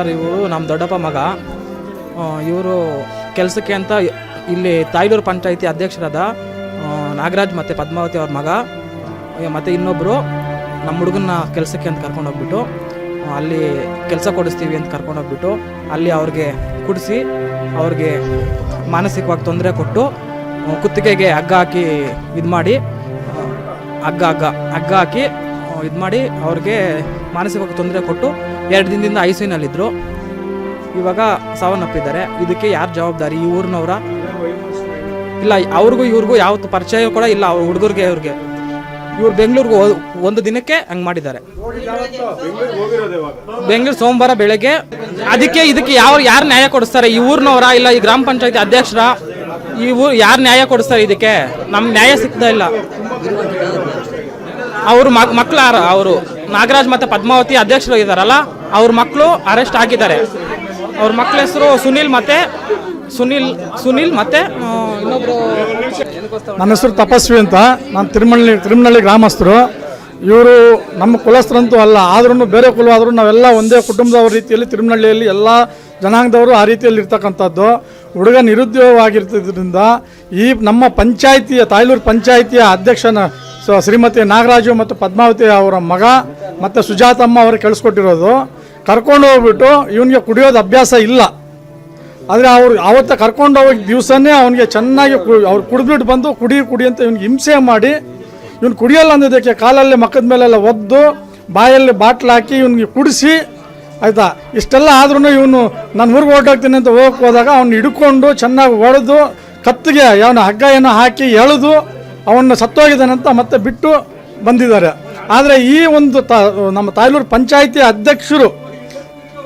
Sir ಇವರು ನಮ್ಮ ದೊಡ್ಡಪ್ಪ ಮಗ. ಇವರು ಕೆಲಸಕ್ಕೆ ಅಂತ ಇಲ್ಲಿ ತಾಯ್ಲೂರು ಪಂಚಾಯಿತಿ ಅಧ್ಯಕ್ಷರಾದ ನಾಗರಾಜ್ ಮತ್ತು ಪದ್ಮಾವತಿ ಅವ್ರ ಮಗ ಮತ್ತು ಇನ್ನೊಬ್ಬರು ನಮ್ಮ ಹುಡುಗನ್ನ ಕೆಲಸಕ್ಕೆ ಅಂತ ಕರ್ಕೊಂಡೋಗ್ಬಿಟ್ಟು ಹೋಗ್ಬಿಟ್ಟು ಅಲ್ಲಿ ಕೆಲಸ ಕೊಡಿಸ್ತೀವಿ ಅಂತ ಕರ್ಕೊಂಡೋಗ್ಬಿಟ್ಟು ಅಲ್ಲಿ ಅವ್ರಿಗೆ ಕುಡಿಸಿ, ಅವ್ರಿಗೆ ಮಾನಸಿಕವಾಗಿ ತೊಂದರೆ ಕೊಟ್ಟು ಕುತ್ತಿಗೆಗೆ ಹಗ್ಗ ಹಾಕಿ ಇದು ಮಾಡಿ ಹಗ್ಗ ಹಗ್ಗ ಹಗ್ಗ ಹಾಕಿ ಇದು ಮಾಡಿ ಅವ್ರಿಗೆ ಮಾನಸಿಕವಾಗಿ ತೊಂದರೆ ಕೊಟ್ಟು ಎರಡು ದಿನದಿಂದ ಐ ಸಿ ಯುನಲ್ಲಿದ್ದರು ಇವಾಗ ಸಾವನ್ನಪ್ಪಿದ್ದಾರೆ. ಇದಕ್ಕೆ ಯಾರು ಜವಾಬ್ದಾರಿ? ಈ ಊರಿನವರ? ಇಲ್ಲ, ಅವ್ರಿಗೂ ಇವ್ರಿಗೂ ಯಾವತ್ತು ಪರಿಚಯ ಕೂಡ ಇಲ್ಲ. ಅವ್ರ ಹುಡುಗರಿಗೆ, ಇವ್ರಿಗೆ. ಇವ್ರು ಬೆಂಗಳೂರಿಗೆ ಒಂದು ದಿನಕ್ಕೆ ಹಂಗೆ ಮಾಡಿದ್ದಾರೆ. ಬೆಂಗಳೂರು ಸೋಮವಾರ ಬೆಳಗ್ಗೆ. ಅದಕ್ಕೆ ಇದಕ್ಕೆ ಯಾವ, ಯಾರು ನ್ಯಾಯ ಕೊಡಿಸ್ತಾರೆ? ಈ ಊರಿನವರ ಇಲ್ಲ, ಈ ಗ್ರಾಮ ಪಂಚಾಯತಿ ಅಧ್ಯಕ್ಷರ? ಈ ಊರು ಯಾರು ನ್ಯಾಯ ಕೊಡಿಸ್ತಾರೆ ಇದಕ್ಕೆ? ನಮ್ಮ ನ್ಯಾಯ ಸಿಗ್ತಾ ಇಲ್ಲ. ಅವರು ಮಕ್ಕಳು ಅವರು. ನಾಗರಾಜ್ ಮತ್ತೆ ಪದ್ಮಾವತಿ ಅಧ್ಯಕ್ಷರು ಇದ್ದಾರಲ್ಲ? ಅವ್ರ ಮಕ್ಕಳು ಅರೆಸ್ಟ್ ಆಗಿದ್ದಾರೆ. ಅವ್ರ ಮಕ್ಕಳ ಹೆಸರು ಸುನಿಲ್ ಮತ್ತೆ, ಸುನಿಲ್ ಸುನಿಲ್ ಮತ್ತೆ ನನ್ನ ಹೆಸರು ತಪಸ್ವಿ ಅಂತ. ನಾನು ತಿರುಮಳ್ಳಿ ತಿರುಮನಹಳ್ಳಿ ಗ್ರಾಮಸ್ಥರು. ಇವರು ನಮ್ಮ ಕುಲಸ್ಥರಂತೂ ಅಲ್ಲ ಆದ್ರೂ ಬೇರೆ ಕುಲವಾದರೂ ನಾವೆಲ್ಲ ಒಂದೇ ಕುಟುಂಬದವ್ರ ರೀತಿಯಲ್ಲಿ ತಿರುಮನಹಳ್ಳಿಯಲ್ಲಿ ಎಲ್ಲ ಜನಾಂಗದವರು ಆ ರೀತಿಯಲ್ಲಿ ಇರ್ತಕ್ಕಂಥದ್ದು. ಹುಡುಗ ನಿರುದ್ಯೋಗವಾಗಿರ್ತದ್ರಿಂದ ಈ ನಮ್ಮ ಪಂಚಾಯಿತಿಯ, ತಾಯ್ಲೂರು ಪಂಚಾಯಿತಿಯ ಅಧ್ಯಕ್ಷನ ಶ್ರೀಮತಿ ನಾಗರಾಜು ಮತ್ತು ಪದ್ಮಾವತಿ ಅವರ ಮಗ ಮತ್ತು ಸುಜಾತಮ್ಮ ಅವರು ಕಳಿಸ್ಕೊಟ್ಟಿರೋದು. ಕರ್ಕೊಂಡು ಹೋಗ್ಬಿಟ್ಟು ಇವನಿಗೆ ಕುಡಿಯೋದು ಅಭ್ಯಾಸ ಇಲ್ಲ. ಆದರೆ ಅವ್ರು ಆವತ್ತ ಕರ್ಕೊಂಡು ಹೋಗಿ ದಿವಸನೇ ಅವನಿಗೆ ಚೆನ್ನಾಗಿ ಅವ್ರು ಕುಡಿದ್ಬಿಟ್ಟು ಬಂದು ಕುಡಿ ಕುಡಿ ಅಂತ ಇವ್ನಿಗೆ ಹಿಂಸೆ ಮಾಡಿ ಇವ್ನು ಕುಡಿಯಲ್ಲ ಅಂದಿದ್ದಕ್ಕೆ ಕಾಲಲ್ಲಿ ಮಕ್ಕದ ಮೇಲೆಲ್ಲ ಒದ್ದು ಬಾಯಲ್ಲಿ ಬಾಟ್ಲ್ ಹಾಕಿ ಇವ್ನಿಗೆ ಕುಡಿಸಿ, ಆಯಿತಾ? ಇಷ್ಟೆಲ್ಲ ಆದ್ರೂ ಇವನು ನಾನು ಊರಿಗೆ ಹೊರಟೋಗ್ತೀನಿ ಅಂತ ಹೋಗಕ್ಕೆ ಹೋದಾಗ ಅವ್ನು ಹಿಡ್ಕೊಂಡು ಚೆನ್ನಾಗಿ ಒಡೆದು ಕತ್ತಿಗೆ ಅವನ ಹಗ್ಗ ಏನೋ ಹಾಕಿ ಎಳೆದು ಅವನ್ನ ಸತ್ತೋಗಿದ್ದಾನಂತ ಮತ್ತೆ ಬಿಟ್ಟು ಬಂದಿದ್ದಾರೆ. ಆದರೆ ಈ ಒಂದು ತ, ನಮ್ಮ ತಾಯ್ಲೂರು ಪಂಚಾಯಿತಿ ಅಧ್ಯಕ್ಷರು,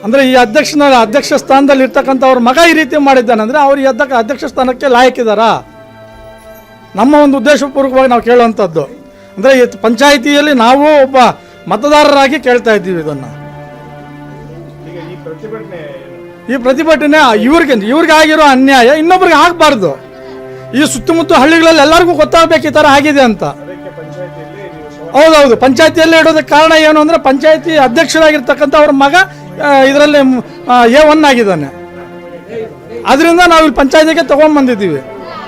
ಅಂದರೆ ಈ ಅಧ್ಯಕ್ಷನ, ಅಧ್ಯಕ್ಷ ಸ್ಥಾನದಲ್ಲಿ ಇರ್ತಕ್ಕಂಥ ಅವ್ರ ಮಗ ಈ ರೀತಿ ಮಾಡಿದ್ದಾನಂದ್ರೆ ಅವ್ರು ಈ ಅಧ್ಯಕ್ಷ ಅಧ್ಯಕ್ಷ ಸ್ಥಾನಕ್ಕೆ ಲಾಯಕ್ಕಿದ್ದಾರಾ ನಮ್ಮ ಒಂದು ಉದ್ದೇಶಪೂರ್ವಕವಾಗಿ ನಾವು ಕೇಳುವಂಥದ್ದು. ಅಂದರೆ ಈ ಪಂಚಾಯಿತಿಯಲ್ಲಿ ನಾವು ಒಬ್ಬ ಮತದಾರರಾಗಿ ಕೇಳ್ತಾ ಇದ್ದೀವಿ ಇದನ್ನು. ಈ ಪ್ರತಿಭಟನೆ ಇವ್ರಿಗೆ ಇವ್ರಿಗೆ ಆಗಿರೋ ಅನ್ಯಾಯ, ಇನ್ನೊಬ್ರಿಗೆ ಆಗಬಾರ್ದು. ಈ ಸುತ್ತಮುತ್ತ ಹಳ್ಳಿಗಳಲ್ಲಿ ಎಲ್ಲರಿಗೂ ಗೊತ್ತಾಗಬೇಕು ಈ ಥರ ಆಗಿದೆ ಅಂತ. ಹೌದೌದು, ಪಂಚಾಯತಿಯಲ್ಲೇ ಇಡೋದಕ್ಕೆ ಕಾರಣ ಏನು ಅಂದರೆ ಪಂಚಾಯತಿ ಅಧ್ಯಕ್ಷರಾಗಿರ್ತಕ್ಕಂಥ ಅವ್ರ ಮಗ ಇದರಲ್ಲಿ ಎ ಒನ್ ಆಗಿದ್ದಾನೆ. ಅದರಿಂದ ನಾವು ಇಲ್ಲಿ ಪಂಚಾಯತಿಗೆ ತೊಗೊಂಡ್ಬಂದಿದ್ದೀವಿ.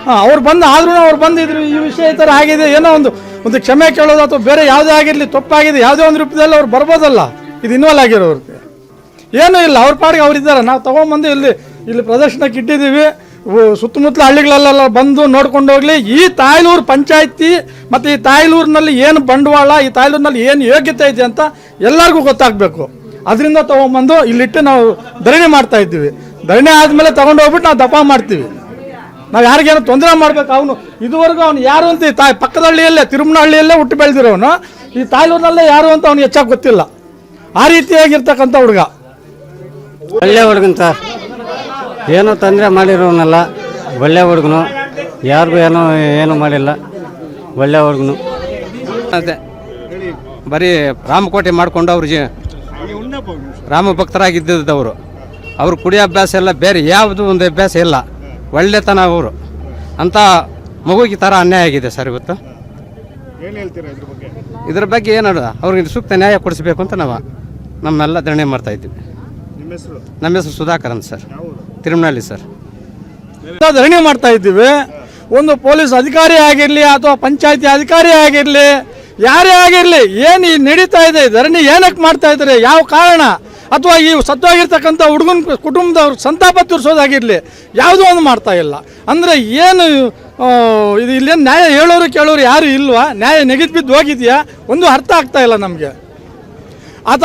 ಹಾಂ, ಅವ್ರು ಬಂದು ಆದ್ರೂ ಅವ್ರು ಬಂದಿದ್ರು, ಈ ವಿಷಯ ಈ ಥರ ಆಗಿದೆ, ಏನೋ ಒಂದು ಒಂದು ಕ್ಷಮೆ ಕೇಳೋದು ಅಥವಾ ಬೇರೆ ಯಾವುದೇ ಆಗಿರಲಿ ತಪ್ಪಾಗಿದೆ, ಯಾವುದೇ ಒಂದು ರೂಪದಲ್ಲಿ ಅವ್ರು ಬರ್ಬೋದಲ್ಲ, ಇದು ಇನ್ವಾಲ್ವ್ ಆಗಿರೋರ್ಗೆ. ಏನೂ ಇಲ್ಲ, ಅವ್ರ ಪಾಡಿಗೆ ಅವ್ರು ಇದ್ದಾರೆ. ನಾವು ತೊಗೊಂಬಂದು ಇಲ್ಲಿ ಇಲ್ಲಿ ಪ್ರದರ್ಶನಕ್ಕೆ ಇಟ್ಟಿದ್ದೀವಿ. ಸುತ್ತಮುತ್ತಲ ಹಳ್ಳಿಗಳಲ್ಲೆಲ್ಲ ಬಂದು ನೋಡ್ಕೊಂಡು ಹೋಗ್ಲಿ. ಈ ತಾಯ್ಲೂರು ಪಂಚಾಯತಿ ಮತ್ತು ಈ ತಾಯ್ಲೂರಿನಲ್ಲಿ ಏನು ಬಂಡವಾಳ, ಈ ತಾಯ್ಲೂರಿನಲ್ಲಿ ಏನು ಯೋಗ್ಯತೆ ಇದೆ ಅಂತ ಎಲ್ಲರಿಗೂ ಗೊತ್ತಾಗಬೇಕು. ಅದರಿಂದ ತೊಗೊಂಬಂದು ಇಲ್ಲಿಟ್ಟು ನಾವು ಧರಣಿ ಮಾಡ್ತಾ ಇದ್ದೀವಿ. ಧರಣಿ ಆದಮೇಲೆ ತೊಗೊಂಡು ಹೋಗ್ಬಿಟ್ಟು ನಾವು ದಪ ಮಾಡ್ತೀವಿ. ನಾವು ಯಾರಿಗೇನು ತೊಂದರೆ ಮಾಡ್ಬೇಕು, ಅವನು ಇದುವರೆಗೂ ಅವನು ಯಾರು ಅಂತ ಈ ತಾಯಿ, ಪಕ್ಕದ ಹಳ್ಳಿಯಲ್ಲೇ ತಿರುಮನಹಳ್ಳಿಯಲ್ಲೇ ಹುಟ್ಟು ಬೆಳೆದಿರೋನು. ಈ ತಾಯ್ಲೂರಿನಲ್ಲೇ ಯಾರು ಅಂತ ಅವ್ನು ಹೆಚ್ಚಾಗಿ ಗೊತ್ತಿಲ್ಲ. ಆ ರೀತಿಯಾಗಿರ್ತಕ್ಕಂಥ ಹುಡುಗ. ಒಳ್ಳೆ ಹುಡುಗನ್ ಸರ್ ಏನೋ ತೊಂದರೆ ಮಾಡಿರೋನಲ್ಲ ಒಳ್ಳೆ ಹುಡುಗನು. ಯಾರಿಗೂ ಏನೋ ಏನೂ ಮಾಡಿಲ್ಲ. ಒಳ್ಳೆ ಹುಡುಗನು. ಅದೇ. ಬರೀ ರಾಮಕೋಟೆ ಮಾಡಿಕೊಂಡು ಅವ್ರು ಜೀ ರಾಮ ಭಕ್ತರಾಗಿದ್ದವರು ಅವರು ಕುಡಿಯೋ ಅಭ್ಯಾಸ ಎಲ್ಲ ಬೇರೆ ಯಾವುದು ಒಂದು ಅಭ್ಯಾಸ ಇಲ್ಲ. ಒಳ್ಳೆತನ ಅವರು. ಅಂತ ಮಗುಗೆ ಈ ಥರ ಅನ್ಯಾಯ ಆಗಿದೆ ಸರ್ ಇವತ್ತು. ಇದ್ರ ಬಗ್ಗೆ ಏನು ಅವ್ರಿಗೆ ಸೂಕ್ತ ನ್ಯಾಯ ಕೊಡಿಸ್ಬೇಕು ಅಂತ ನಾವು ನಮ್ಮೆಲ್ಲ ಧರಣಿ ಮಾಡ್ತಾ ಇದ್ದೀವಿ. ನಮ್ಮ ಹೆಸರು? ಸುಧಾಕರ್ ಅಂತ ಸರ್. ತಿರುಮನಹಳ್ಳಿ ಸರ್. ಧರಣಿ ಮಾಡ್ತಾ ಇದ್ದೀವಿ. ಒಂದು ಪೊಲೀಸ್ ಅಧಿಕಾರಿ ಆಗಿರಲಿ ಅಥವಾ ಪಂಚಾಯತಿ ಅಧಿಕಾರಿ ಆಗಿರಲಿ, ಯಾರೇ ಆಗಿರಲಿ, ಏನು ನಡೀತಾ ಇದೆ ಧರಣಿ ಏನಕ್ಕೆ ಮಾಡ್ತಾ ಇದ್ದಾರೆ, ಯಾವ ಕಾರಣ? ಅಥವಾ ಈ ಸತ್ತೋಗಿರ್ತಕ್ಕಂಥ ಹುಡುಗನ ಕುಟುಂಬದವ್ರು ಸಂತಾಪ ತೋರಿಸೋದಾಗಿರಲಿ, ಯಾವುದೋ ಒಂದು ಮಾಡ್ತಾ ಇಲ್ಲ. ಅಂದರೆ ಏನು ಇದು ಇಲ್ಲೇನು ನ್ಯಾಯ ಹೇಳೋರು ಕೇಳೋರು ಯಾರು ಇಲ್ವಾ? ನ್ಯಾಯ ನೆಗೆದು ಬಿದ್ದು ಹೋಗಿದೆಯಾ? ಒಂದು ಅರ್ಥ ಆಗ್ತಾ ಇಲ್ಲ ನಮಗೆ. ಆತ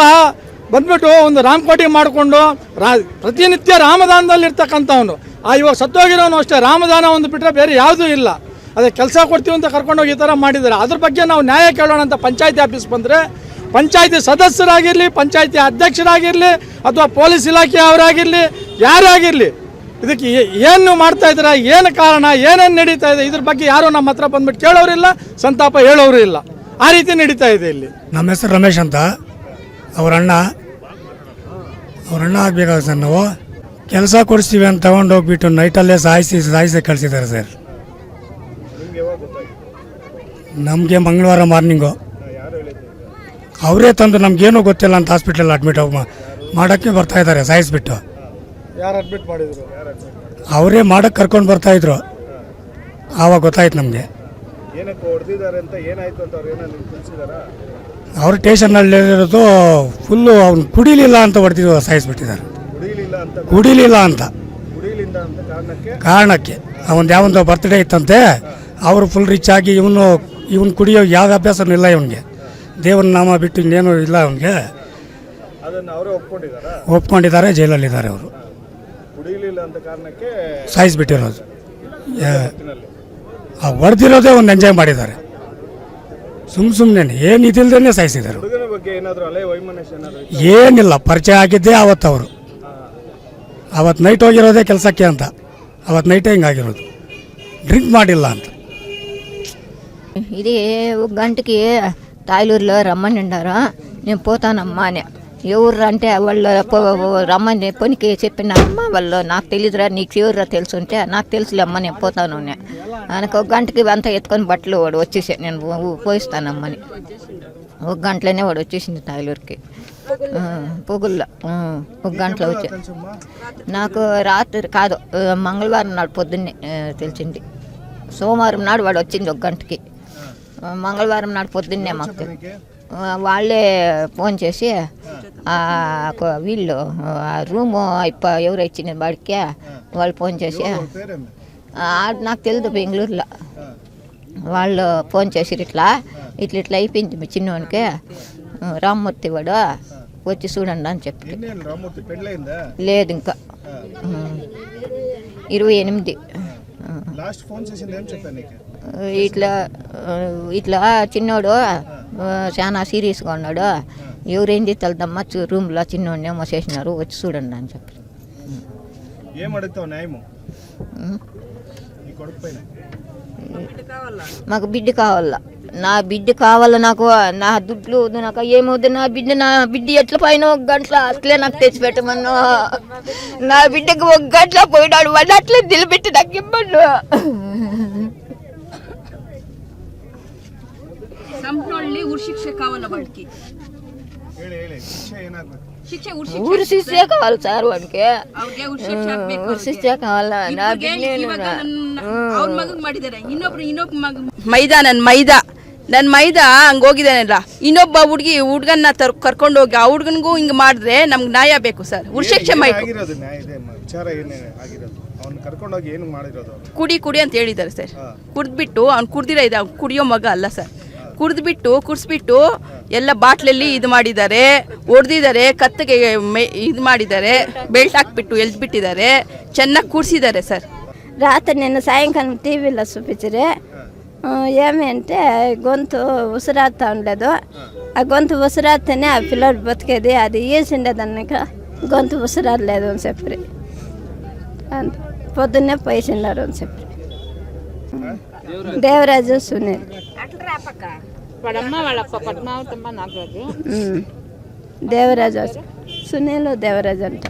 ಬಂದ್ಬಿಟ್ಟು ಒಂದು ರಾಮಕೋಟಿ ಮಾಡಿಕೊಂಡು ರಾ, ಪ್ರತಿನಿತ್ಯ ರಾಮದಾನದಲ್ಲಿ ಇರ್ತಕ್ಕಂಥವನು ಆ ಇವಾಗ ಸತ್ತೋಗಿರೋನು ಅಷ್ಟೇ, ರಾಮದಾನ ಒಂದು ಬಿಟ್ಟರೆ ಬೇರೆ ಯಾವುದೂ ಇಲ್ಲ. ಅದೇ ಕೆಲಸ ಕೊಡ್ತೀವಿ ಅಂತ ಕರ್ಕೊಂಡೋಗಿ ಈ ಥರ ಮಾಡಿದ್ದಾರೆ. ಅದ್ರ ಬಗ್ಗೆ ನಾವು ನ್ಯಾಯ ಕೇಳೋಣ ಅಂತ ಪಂಚಾಯತಿ ಆಫೀಸ್ ಬಂದರೆ, ಪಂಚಾಯತಿ ಸದಸ್ಯರಾಗಿರಲಿ, ಪಂಚಾಯತಿ ಅಧ್ಯಕ್ಷರಾಗಿರಲಿ, ಅಥವಾ ಪೊಲೀಸ್ ಇಲಾಖೆಯವರಾಗಿರಲಿ ಯಾರಾಗಿರಲಿ, ಇದಕ್ಕೆ ಏನು ಮಾಡ್ತಾ ಇದ್ದೀರಾ, ಏನು ಕಾರಣ, ಏನೇನು ನಡೀತಾ ಇದೆ, ಇದ್ರ ಬಗ್ಗೆ ಯಾರೂ ನಮ್ಮ ಹತ್ರ ಬಂದ್ಬಿಟ್ಟು ಕೇಳೋರಿಲ್ಲ ಸಂತಾಪ ಹೇಳೋರು ಇಲ್ಲ. ಆ ರೀತಿ ನಡೀತಾ ಇದೆ ಇಲ್ಲಿ. ನಮ್ಮ ಹೆಸರು ರಮೇಶ್ ಅಂತ. ಅವರಣ್ಣ ಅವ್ರ ಆಗಬೇಕಾಗ ಸರ್ ನಾವು ಕೆಲಸ ಕೊಡಿಸ್ತೀವಿ ಅಂತ ತಗೊಂಡು ಹೋಗ್ಬಿಟ್ಟು ನೈಟಲ್ಲೇ ಸಾಯಿಸಿ ಸಾಯಿಸಿ ಕಳಿಸಿದ್ದಾರೆ ಸರ್. ನಮಗೆ ಮಂಗಳವಾರ ಮಾರ್ನಿಂಗು. ಅವರೇ ತಂದು ನಮಗೇನು ಗೊತ್ತಿಲ್ಲ ಅಂತ ಹಾಸ್ಪಿಟ್ಲಲ್ಲಿ ಅಡ್ಮಿಟ್ ಮಾಡೋಕ್ಕೆ ಬರ್ತಾ ಇದ್ದಾರೆ ಸಾಯಿಸ್ಬಿಟ್ಟು. ಅವರೇ ಮಾಡೋಕ್ಕೆ ಕರ್ಕೊಂಡು ಬರ್ತಾಯಿದ್ರು ಆವಾಗ ಗೊತ್ತಾಯ್ತು ನಮಗೆ. ಅವ್ರು ಸ್ಟೇಷನ್ನಲ್ಲಿರೋದು ಫುಲ್ಲು ಅವ್ನು ಕುಡಿಲಿಲ್ಲ ಅಂತ ಹೊಡೆದಿದ್ದು ಸಾಯಿಸ್ಬಿಟ್ಟಿದ್ದಾರೆ. ಕುಡಿಲಿಲ್ಲ ಅಂತ ಕಾರಣಕ್ಕೆ? ಅವನ್ ಯಾವೊಂದು ಬರ್ತ್ಡೇ ಇತ್ತಂತೆ ಅವರು ಫುಲ್ ರಿಚ್ ಆಗಿ ಇವನು ಇವನು ಕುಡಿಯೋ ಯಾವ ಅಭ್ಯಾಸನೂ ಇಲ್ಲ ಇವನಿಗೆ. ದೇವನ ನಾಮ ಬಿಟ್ಟು ಇನ್ನೇನು ಇಲ್ಲ ಅವನಿಗೆ. ಒಪ್ಕೊಂಡಿದ್ದಾರೆ? ಜೈಲಲ್ಲಿದ್ದಾರೆ ಅವರು. ಸಾಯಿಸ್ಬಿಟ್ಟಿರೋದು. ಹೊಡೆದಿರೋದೇ ಒಂದು ಎಂಜಾಯ್ ಮಾಡಿದ್ದಾರೆ. ಸುಮ್ ಸುಮ್ಮನೆ ಏನು ಇದಿಲ್ದೇ ಸಾಯಿಸಿದ್ದಾರೆ ಹುಡುಗನ ಬಗ್ಗೆ ಏನಾದರೂ ಅಲೆ ವೈಮನಸ್ ಏನಾದರೂ ಏನಿಲ್ಲ ಪರಿಚಯ ಆಗಿದ್ದೇ ಅವತ್ತು ಅವರು ಅವತ್ತು ನೈಟ್ ಹೋಗಿರೋದೇ ಕೆಲಸಕ್ಕೆ ಅಂತ ಅವತ್ತು ನೈಟೇ ಹಿಂಗಾಗಿರೋದು ಡ್ರಿಂಕ್ ಮಾಡಿಲ್ಲ ಅಂತ ఇది ఒక గంటకి తాయిలూరులో రమ్మని ఉండారు నేను పోతానమ్మాని ఎవరు అంటే వాళ్ళు రమ్మని పనికి చెప్పిన అమ్మ వాళ్ళు నాకు తెలియదురా నీకు ఎవరురా తెలుసు ఉంటే నాకు తెలుసులే అమ్మ నేను పోతాను ఆయనకు ఒక గంటకి అంతా ఎత్తుకొని బట్టలు వాడు వచ్చేసా నేను పో- పోయిస్తానమ్మని ఒక గంటలోనే వాడు వచ్చేసింది తాయిలూరుకి పొగుల్లో. ఒక గంటలో వచ్చా. నాకు రాత్రి కాదు మంగళవారం నాడు పొద్దున్నే తెలిసింది. సోమవారం నాడు వాడు వచ్చింది ఒక గంటకి. మంగళవారం నాడు పొద్దున్నే మాకు. వాళ్ళే ఫోన్ చేసి వీళ్ళు రూము ఎవరు ఇచ్చిన బడికే వాళ్ళు ఫోన్ చేసి నాకు తెలియదు బెంగళూరులో. వాళ్ళు ఫోన్ చేసిరు ఇట్లా ఇట్లా ఇట్లా అయిపోయింది మీ చిన్నవానికి రామ్మూర్తి వాడు వచ్చి చూడండి అని చెప్పి. లేదు ఇంకా. ఇరవై ఎనిమిది. ఇట్లా ఇట్లా చిన్నోడు చాలా సీరియస్గా ఉన్నాడు. ఎవరేంది తెలదమ్మా చూ రూమ్లో చిన్నోడిని ఏమో చేసినారు వచ్చి చూడండి అని చెప్పి. మాకు బిడ్డ కావాల? నా బిడ్డ కావాల నాకు? నా దుడ్లు వద్దు నాకు ఏమవుద్దు నా బిడ్డ నా బిడ్డ ఎట్లా పైన ఒక గంటల అట్లే నాకు తెచ్చి పెట్టమన్నా? నా బిడ్డకు ఒక గంటలో పోయినాడు వాడు అట్లే నిలబెట్టి నాకు ఇవ్వండు ಸಂಪ್ನೊಳ್ಳಿ ಊರ್ ಶಿಕ್ಷೆ ಕಾವಲ ಮೈದಾ ನನ್ ಮೈದಾ. ನನ್ನ ಮೈದಾ ಹಂಗ ಹೋಗಿದ್ದಾನಲ್ಲ. ಇನ್ನೊಬ್ಬ ಹುಡ್ಗಿ ಹುಡ್ಗನ್ನ ತರ್ ಕರ್ಕೊಂಡು ಹೋಗಿ ಆ ಹುಡ್ಗನ್ಗೂ ಹಿಂಗ್ ಮಾಡಿದ್ರೆ ನಮ್ಗೆ ನ್ಯಾಯ ಬೇಕು ಸರ್. ಉರ್ಶಿಕ್ಷೆ ಮೈ ಕುಡಿ ಕುಡಿ ಅಂತ ಹೇಳಿದಾರೆ ಸರ್. ಕುಡ್ದ್ಬಿಟ್ಟು ಅವ್ನು ಕುಡ್ದಿರ ಇದೆ ಅವ್ನ್ ಕುಡಿಯೋ ಮಗ ಅಲ್ಲ ಸರ್. ಕುಡ್ದ್ಬಿಟ್ಟು ಕುಡಿಸ್ಬಿಟ್ಟು ಎಲ್ಲ ಬಾಟ್ಲಲ್ಲಿ ಇದು ಮಾಡಿದ್ದಾರೆ ಹೊಡೆದಿದ್ದಾರೆ ಕತ್ತಿಗೆ ಮೇ ಇದು ಮಾಡಿದ್ದಾರೆ ಬೆಲ್ಟ್ ಹಾಕ್ಬಿಟ್ಟು ಎಲ್ದ್ಬಿಟ್ಟಿದ್ದಾರೆ ಚೆನ್ನಾಗಿ ಕೂರಿಸಿದ್ದಾರೆ ಸರ್ రాత్రి నిన్న సాయంకాలం టీవీలో చూపించరు ఏమి అంటే గొంతు ఉసిరాడుతూ ఉండలేదు ఆ గొంతు ఉసిరాడితేనే ఆ పిల్లడు బతికేది అది వేసిండేదన్నాక గొంతు ఉసిరాడలేదు అని చెప్పి అంత పొద్దున్నే పోయిసిండారు అని చెప్పి దేవరాజు సునీల్ ఉమ్. దేవరాజు సునీల్ దేవరాజు అంటే